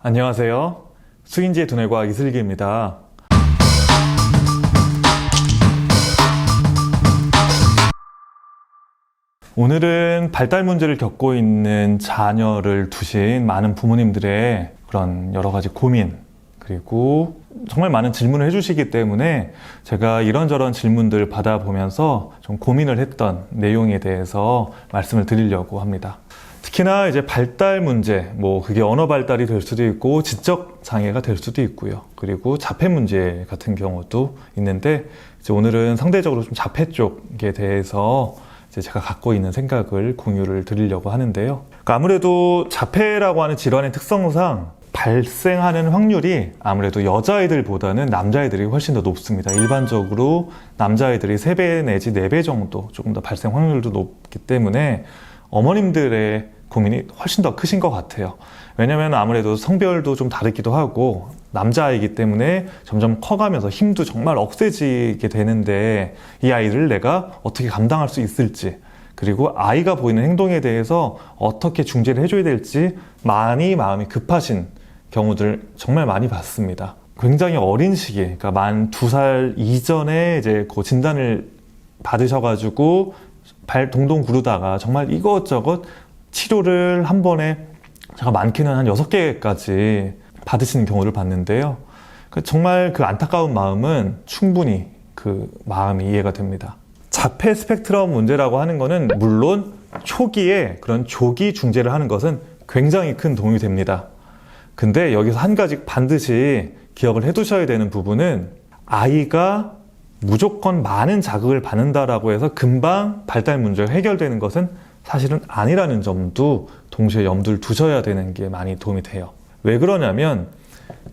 안녕하세요. 수인지의 두뇌과학 이슬기입니다. 오늘은 발달 문제를 겪고 있는 자녀를 두신 많은 부모님들의 그런 여러 가지 고민, 그리고 정말 많은 질문을 해주시기 때문에 제가 이런저런 질문들 받아보면서 좀 고민을 했던 내용에 대해서 말씀을 드리려고 합니다. 특히나 이제 발달 문제, 뭐 그게 언어 발달이 될 수도 있고 지적 장애가 될 수도 있고요. 그리고 자폐 문제 같은 경우도 있는데 이제 오늘은 상대적으로 좀 자폐 쪽에 대해서 이제 제가 갖고 있는 생각을 공유를 드리려고 하는데요. 그러니까 아무래도 자폐라고 하는 질환의 특성상 발생하는 확률이 아무래도 여자아이들보다는 남자아이들이 훨씬 더 높습니다. 일반적으로 남자아이들이 3배 내지 4배 정도 조금 더 발생 확률도 높기 때문에 어머님들의 고민이 훨씬 더 크신 것 같아요. 왜냐면 아무래도 성별도 좀 다르기도 하고 남자아이기 때문에 점점 커가면서 힘도 정말 억세지게 되는데 이 아이를 내가 어떻게 감당할 수 있을지 그리고 아이가 보이는 행동에 대해서 어떻게 중재를 해줘야 될지 많이 마음이 급하신 경우들 정말 많이 봤습니다. 굉장히 어린 시기에, 그러니까 만 두 살 이전에 이제 그 진단을 받으셔가지고 발 동동 구르다가 정말 이것저것 치료를 한 번에 제가 많게는 한 여섯 개까지 받으시는 경우를 봤는데요. 그 정말 그 안타까운 마음은 충분히 그 마음이 이해가 됩니다. 자폐 스펙트럼 문제라고 하는 거는 물론 초기에 그런 조기 중재를 하는 것은 굉장히 큰 도움이 됩니다. 근데 여기서 한 가지 반드시 기억을 해 두셔야 되는 부분은 아이가 무조건 많은 자극을 받는다라고 해서 금방 발달 문제가 해결되는 것은 사실은 아니라는 점도 동시에 염두를 두셔야 되는 게 많이 도움이 돼요. 왜 그러냐면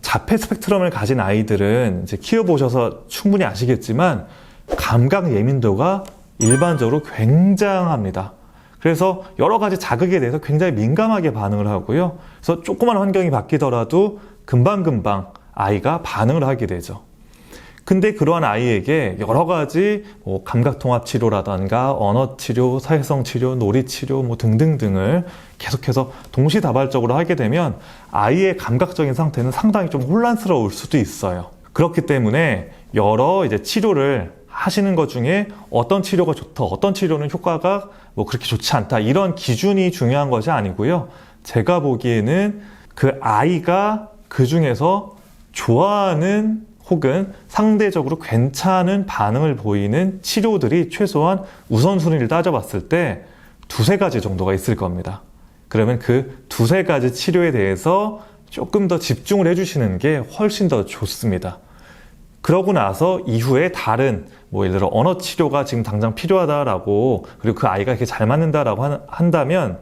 자폐 스펙트럼을 가진 아이들은 이제 키워보셔서 충분히 아시겠지만 감각 예민도가 일반적으로 굉장합니다. 그래서 여러 가지 자극에 대해서 굉장히 민감하게 반응을 하고요. 그래서 조그만 환경이 바뀌더라도 금방금방 아이가 반응을 하게 되죠. 근데 그러한 아이에게 여러 가지 뭐 감각통합 치료라던가 언어 치료, 사회성 치료, 놀이 치료 뭐 등등등을 계속해서 동시다발적으로 하게 되면 아이의 감각적인 상태는 상당히 좀 혼란스러울 수도 있어요. 그렇기 때문에 여러 이제 치료를 하시는 것 중에 어떤 치료가 좋다, 어떤 치료는 효과가 뭐 그렇게 좋지 않다 이런 기준이 중요한 것이 아니고요. 제가 보기에는 그 아이가 그 중에서 좋아하는 혹은 상대적으로 괜찮은 반응을 보이는 치료들이 최소한 우선순위를 따져봤을 때 두세 가지 정도가 있을 겁니다. 그러면 그 두세 가지 치료에 대해서 조금 더 집중을 해주시는 게 훨씬 더 좋습니다. 그러고 나서 이후에 다른 뭐 예를 들어 언어 치료가 지금 당장 필요하다라고 그리고 그 아이가 이렇게 잘 맞는다라고 한- 한다면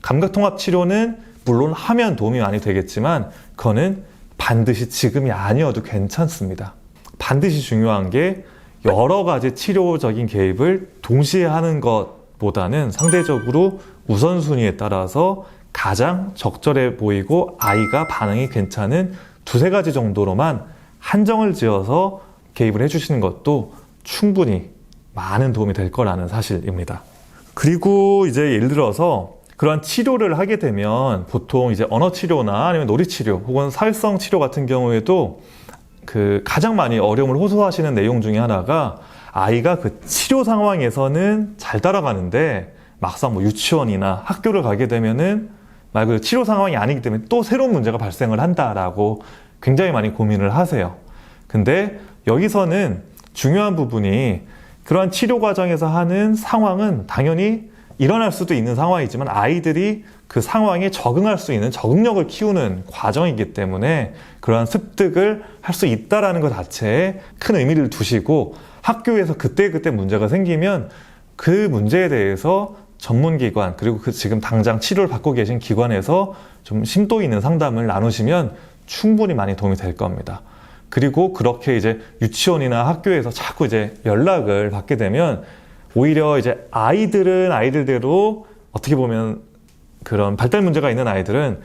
감각 통합 치료는 물론 하면 도움이 많이 되겠지만 그거는 반드시 지금이 아니어도 괜찮습니다. 반드시 중요한 게 여러 가지 치료적인 개입을 동시에 하는 것보다는 상대적으로 우선순위에 따라서 가장 적절해 보이고 아이가 반응이 괜찮은 두세 가지 정도로만 한정을 지어서 개입을 해주시는 것도 충분히 많은 도움이 될 거라는 사실입니다. 그리고 이제 예를 들어서 그러한 치료를 하게 되면 보통 이제 언어 치료나 아니면 놀이 치료 혹은 사회성 치료 같은 경우에도 그 가장 많이 어려움을 호소하시는 내용 중에 하나가 아이가 그 치료 상황에서는 잘 따라가는데 막상 뭐 유치원이나 학교를 가게 되면은 말 그대로 치료 상황이 아니기 때문에 또 새로운 문제가 발생을 한다라고 굉장히 많이 고민을 하세요. 근데 여기서는 중요한 부분이 그러한 치료 과정에서 하는 상황은 당연히 일어날 수도 있는 상황이지만 아이들이 그 상황에 적응할 수 있는 적응력을 키우는 과정이기 때문에 그러한 습득을 할 수 있다라는 것 자체에 큰 의미를 두시고 학교에서 그때그때 문제가 생기면 그 문제에 대해서 전문기관 그리고 그 지금 당장 치료를 받고 계신 기관에서 좀 심도 있는 상담을 나누시면 충분히 많이 도움이 될 겁니다. 그리고 그렇게 이제 유치원이나 학교에서 자꾸 이제 연락을 받게 되면 오히려 이제 아이들은 아이들대로 어떻게 보면 그런 발달 문제가 있는 아이들은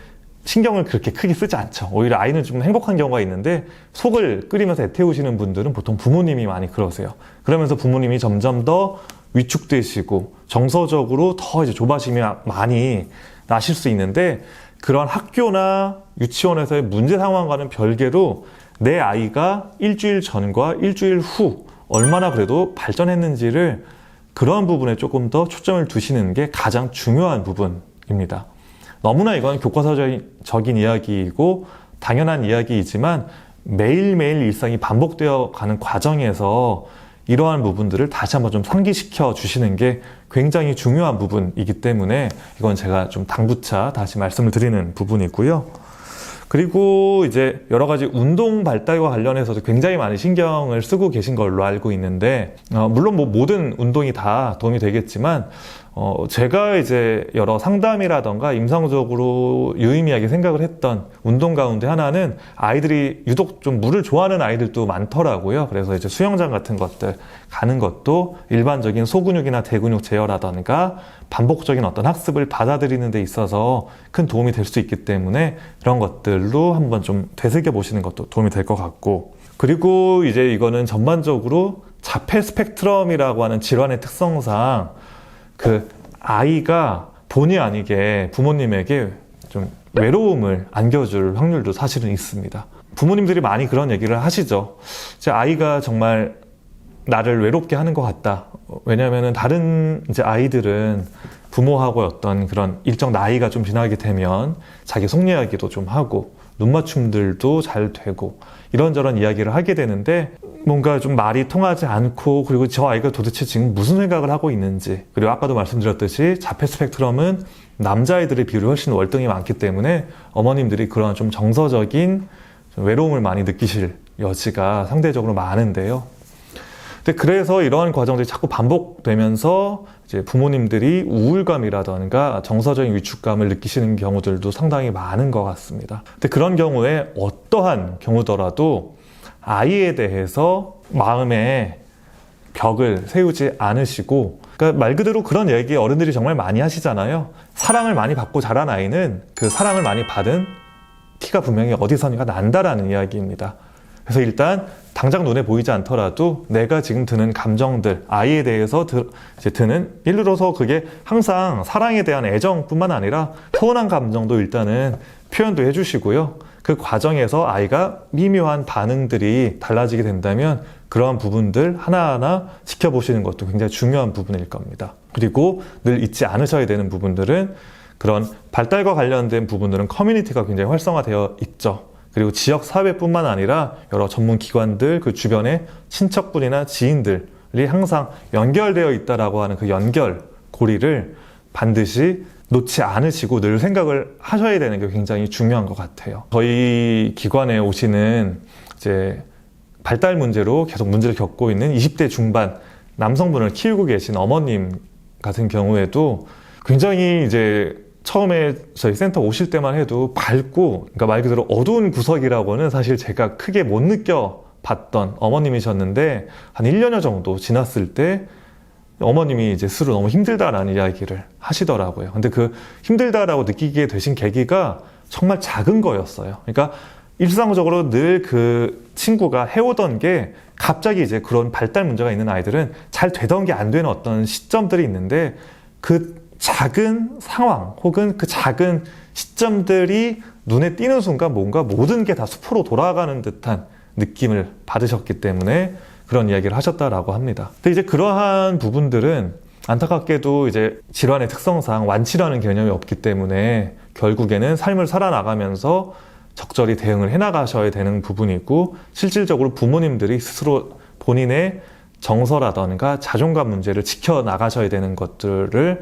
신경을 그렇게 크게 쓰지 않죠. 오히려 아이는 좀 행복한 경우가 있는데 속을 끓이면서 애태우시는 분들은 보통 부모님이 많이 그러세요. 그러면서 부모님이 점점 더 위축되시고 정서적으로 더 이제 조바심이 많이 나실 수 있는데 그런 학교나 유치원에서의 문제 상황과는 별개로 내 아이가 일주일 전과 일주일 후 얼마나 그래도 발전했는지를 그런 부분에 조금 더 초점을 두시는 게 가장 중요한 부분입니다. 너무나 이건 교과서적인 이야기이고 당연한 이야기이지만 매일매일 일상이 반복되어 가는 과정에서 이러한 부분들을 다시 한번 좀 상기시켜 주시는 게 굉장히 중요한 부분이기 때문에 이건 제가 좀 당부차 다시 말씀을 드리는 부분이고요. 그리고 이제 여러 가지 운동 발달과 관련해서도 굉장히 많이 신경을 쓰고 계신 걸로 알고 있는데, 어, 물론 뭐 모든 운동이 다 도움이 되겠지만, 어, 제가 이제 여러 상담이라던가 임상적으로 유의미하게 생각을 했던 운동 가운데 하나는 아이들이 유독 좀 물을 좋아하는 아이들도 많더라고요. 그래서 이제 수영장 같은 것들 가는 것도 일반적인 소근육이나 대근육 제어라던가 반복적인 어떤 학습을 받아들이는 데 있어서 큰 도움이 될 수 있기 때문에 그런 것들로 한번 좀 되새겨 보시는 것도 도움이 될 것 같고 그리고 이제 이거는 전반적으로 자폐 스펙트럼이라고 하는 질환의 특성상 그 아이가 본의 아니게 부모님에게 좀 외로움을 안겨줄 확률도 사실은 있습니다. 부모님들이 많이 그런 얘기를 하시죠. 제 아이가 정말 나를 외롭게 하는 것 같다. 왜냐하면 다른 이제 아이들은 부모하고 어떤 그런 일정 나이가 좀 지나게 되면 자기 속 이야기도 좀 하고 눈 맞춤들도 잘 되고 이런저런 이야기를 하게 되는데 뭔가 좀 말이 통하지 않고 그리고 저 아이가 도대체 지금 무슨 생각을 하고 있는지 그리고 아까도 말씀드렸듯이 자폐 스펙트럼은 남자아이들의 비율이 훨씬 월등히 많기 때문에 어머님들이 그런 좀 정서적인 좀 외로움을 많이 느끼실 여지가 상대적으로 많은데요. 근데 그래서 이러한 과정들이 자꾸 반복되면서 이제 부모님들이 우울감이라던가 정서적인 위축감을 느끼시는 경우들도 상당히 많은 것 같습니다. 근데 그런 경우에 어떠한 경우더라도 아이에 대해서 마음에 벽을 세우지 않으시고 그러니까 말 그대로 그런 얘기 어른들이 정말 많이 하시잖아요. 사랑을 많이 받고 자란 아이는 그 사랑을 많이 받은 티가 분명히 어디선가 난다라는 이야기입니다. 그래서 일단 당장 눈에 보이지 않더라도 내가 지금 드는 감정들, 아이에 대해서 드, 드는, 예를 들어서 그게 항상 사랑에 대한 애정뿐만 아니라 서운한 감정도 일단은 표현도 해주시고요. 그 과정에서 아이가 미묘한 반응들이 달라지게 된다면 그러한 부분들 하나하나 지켜보시는 것도 굉장히 중요한 부분일 겁니다. 그리고 늘 잊지 않으셔야 되는 부분들은 그런 발달과 관련된 부분들은 커뮤니티가 굉장히 활성화되어 있죠. 그리고 지역 사회뿐만 아니라 여러 전문 기관들 그 주변에 친척분이나 지인들이 항상 연결되어 있다라고 하는 그 연결 고리를 반드시 놓지 않으시고 늘 생각을 하셔야 되는 게 굉장히 중요한 것 같아요. 저희 기관에 오시는 이제 발달 문제로 계속 문제를 겪고 있는 20대 중반 남성분을 키우고 계신 어머님 같은 경우에도 굉장히 이제 처음에 저희 센터 오실 때만 해도 밝고, 그러니까 말 그대로 어두운 구석이라고는 사실 제가 크게 못 느껴 봤던 어머님이셨는데, 한 1년여 정도 지났을 때, 어머님이 이제 스스로 너무 힘들다라는 이야기를 하시더라고요. 근데 그 힘들다라고 느끼게 되신 계기가 정말 작은 거였어요. 그러니까 일상적으로 늘 그 친구가 해오던 게 갑자기 이제 그런 발달 문제가 있는 아이들은 잘 되던 게 안 되는 어떤 시점들이 있는데 그 작은 상황 혹은 그 작은 시점들이 눈에 띄는 순간 뭔가 모든 게 다 수포로 돌아가는 듯한 느낌을 받으셨기 때문에 그런 이야기를 하셨다라고 합니다. 근데 이제 그러한 부분들은 안타깝게도 이제 질환의 특성상 완치라는 개념이 없기 때문에 결국에는 삶을 살아나가면서 적절히 대응을 해나가셔야 되는 부분이고 실질적으로 부모님들이 스스로 본인의 정서라던가 자존감 문제를 지켜나가셔야 되는 것들을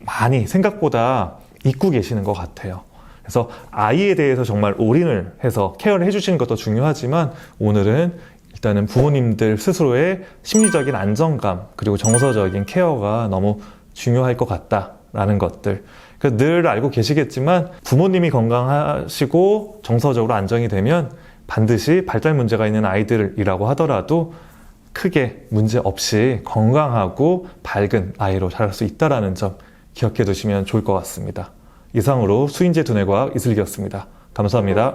많이 생각보다 잊고 계시는 것 같아요. 그래서 아이에 대해서 정말 올인을 해서 케어를 해주시는 것도 중요하지만 오늘은 일단은 부모님들 스스로의 심리적인 안정감 그리고 정서적인 케어가 너무 중요할 것 같다라는 것들 그늘 알고 계시겠지만 부모님이 건강하시고 정서적으로 안정이 되면 반드시 발달 문제가 있는 아이들이라고 하더라도 크게 문제 없이 건강하고 밝은 아이로 자랄 수 있다라는 점 기억해 두시면 좋을 것 같습니다. 이상으로 수인제 두뇌과학 이슬기였습니다. 감사합니다.